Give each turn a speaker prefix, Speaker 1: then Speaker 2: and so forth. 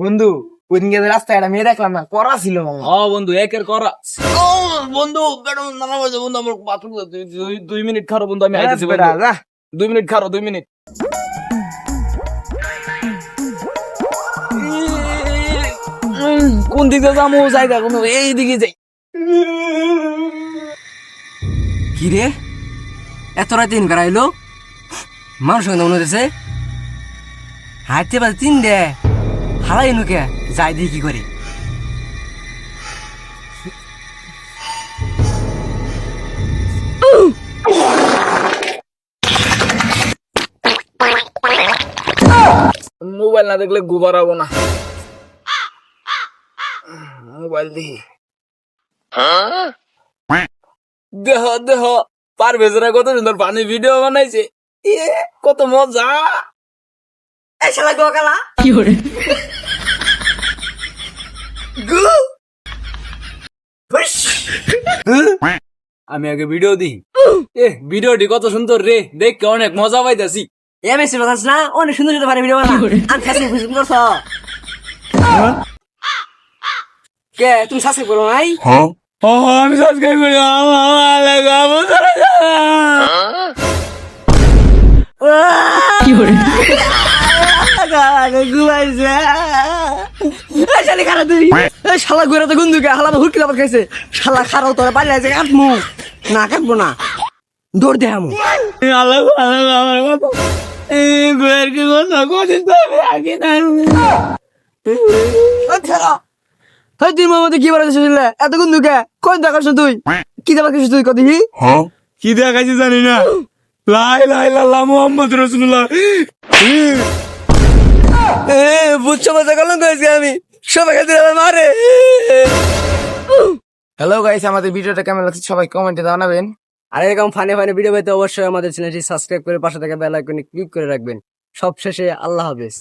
Speaker 1: বন্ধু ওইদিনকে যে রাস্তায় একটা মেয়ে দেখলাম না করা ছিল মামা।
Speaker 2: ও বন্ধু একের করা। বন্ধু নানা বাজে বন্ধু আমার বাথরুম দুই মিনিট খারো বন্ধু আমি আইতেছি। দুই মিনিট খারো দুই মিনিট। কোন দিকে যাব? যাই দেখো এই দিকে যাই।
Speaker 3: কি রে? এত রাতে ইন করাইলো মানুষ সঙ্গে মনে হতেছে হাঁটতে পারে তিন দে। হারাই নুকে যাই দিয়ে কি করে।
Speaker 2: মোবাইল না দেখলে গোবার হব না। মোবাইল দেখি। দেহ দেহ পারভেজরা কত সুন্দর পানি ভিডিও বানাইছে। এ কত মজা।
Speaker 3: এই শালা গোকালা।
Speaker 2: আমি আগে ভিডিও দিই। এ ভিডিওটি কত সুন্দর রে। দেখে অনেক মজা পাইতাছি।
Speaker 3: এম এস বানাস না? অনেক সুন্দর সুন্দর ভিডিও বানা আমি ফেসবুক ফেসবুক করছ কে তুমি সাবস্ক্রাইব করো নাই?
Speaker 2: ও আমি সাবস্ক্রাইব করি। আমার লাগাবো
Speaker 3: খারাপ তুই এই শালা ঘুরে তো গুন্দুকে হালা হুটকি লাভ খাইছে। শালা খারাপ তোরা পালিয়ে আছে কাটমু। না কাটবো না। দৌড় দে আমু
Speaker 2: আল্লাহ আল্লাহ আমার কথা এই বের কি কথা আগে না
Speaker 3: আচ্ছা তুই কি বলে শুনলে এত গুন্দুকে কোন দেখাস তুই? কি দেখাস তুই কদি
Speaker 2: কি জানি না। লাই লাই লাল্লাহ মোহাম্মদ রসুল্লাহ।
Speaker 3: এ বুঝছ মজা করলাম কয়েছি আমি। সবাই খেতে মারে।
Speaker 1: হ্যালো গাইস আমাদের ভিডিওটা কেমন লাগছে সবাই কমেন্টে জানাবেন।
Speaker 3: আর এরকম ফানি ফানি ভিডিও পেতে অবশ্যই আমাদের চ্যানেলটি সাবস্ক্রাইব করে পাশে থাকা বেল আইকনে ক্লিক করে রাখবেন। সবশেষে আল্লাহ হাফেজ।